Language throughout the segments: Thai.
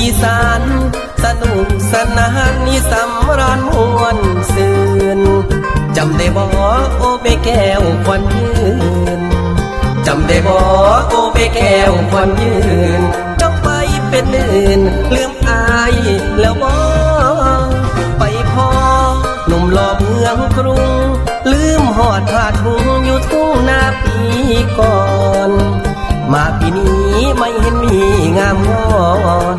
อีสาน สนุกสนานนีสำรานมวนซืนจำได้บอกโอเปแก้วควันยืนจำได้บอกโอเปแก้วควันยืนจ้องไปเป็นอื่นลืมอายแล้วบ่ไปพอหนุ่มหล่อเมืองกรุง ลืมหอดผาทุงอยู่ทุ่งนาปีก่อน มาปีนี้ไม่เห็นมีงามงอน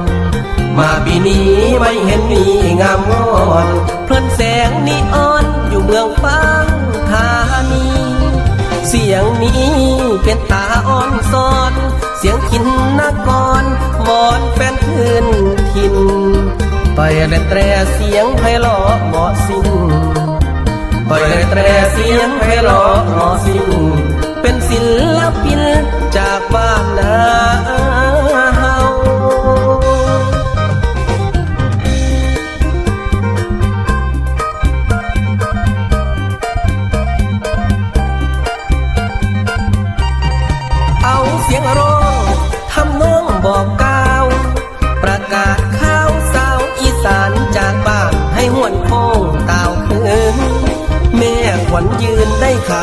นี้ไม่เห็นมีงามงอนเพลินแสงนีออนอยู่เมืองฟ้างธานีเสียงนี้เป็นตาอ่อนซอน เสียงขินนกรวอนแฟนพื้นถิ่นต่อยและแตรเสียงไพเราะเหมาะสิ้นต่และแตรเสียงไพเราะเหมาะสิ้น เป็นศิลปินจากบ้าน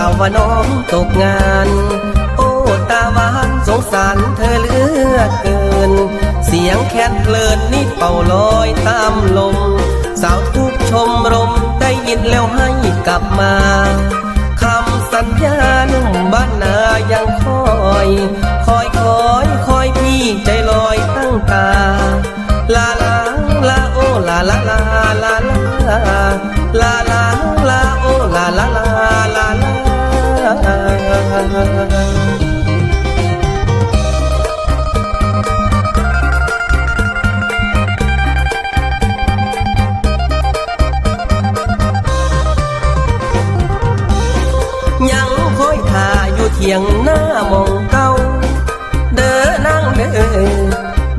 วว่าน้องตกงาน โอ้ตาหวานสงสารเธอเหลือเกิน เสียงแคนเพลินนี่เป่าลอยตามลม สาวทุกชมรมได้ยินแล้วให้กลับมาคำสัญญาหนุ่มบ้านนายังคอย คอยคอยคอยพี่ใจลอยตั้งตา ลาลาลาโอลาลาลา ยังคอยท่าอยู่เทียงหน้ามองเก่าเด้อนั่งเด้อ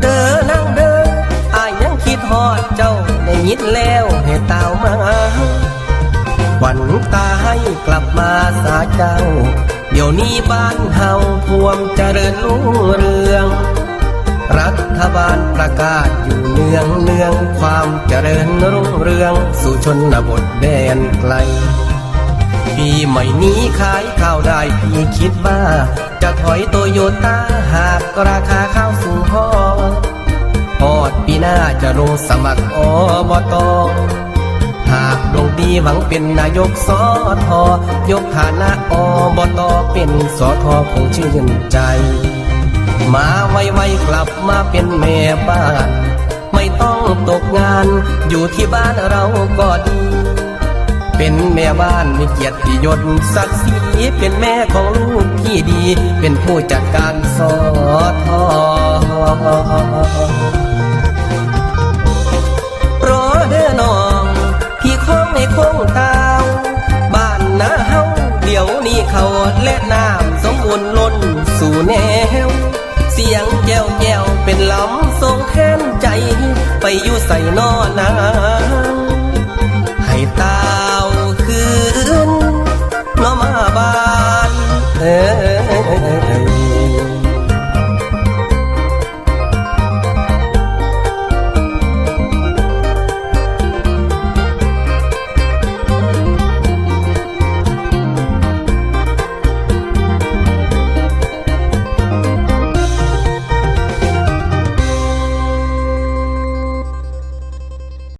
เด้อนั่งเด้ออายยังคิดฮอดเจ้าได้ยินแล้วให้ตาวมาวันตาให้กลับมาสาเจ้า เดี๋ยวนี้บ้านเฮาพวมเจริญรุ่งเรือง รัฐบาลประกาศอยู่เนืองเนืองความเจริญรุ่งเรือง สู่ชนบทแดนไกล ปีใหม่นี้ขายข้าวได้พี่คิดว่า จะถอยโตโยต้าหากราคาข้าวสูงพอพอดปีหน้าจะลงสมัครอบตหากลงดีหวังเป็นนายกสอทอยกฐานะอบตเป็นสอทอคงชื่นใจ มาไวๆกลับมาเป็นแม่บ้าน ไม่ต้องตกงานอยู่ที่บ้านเราก็ดี เป็นแม่บ้านมีเกียรติยศศักดิ์ศรีเป็นแม่ของลูกที่ดี เป็นผู้จัดการสอทอรอเด้อน้อง พี่คงในคงตาวบ้านนาเฮาเดี๋ยวนี้เขาและน้ำสมบูรณ์ล้นสู่แนวเสียงแจ้วแจ้วเป็นลำทรงแค้นใจ ไปอยู่ใส่นอนา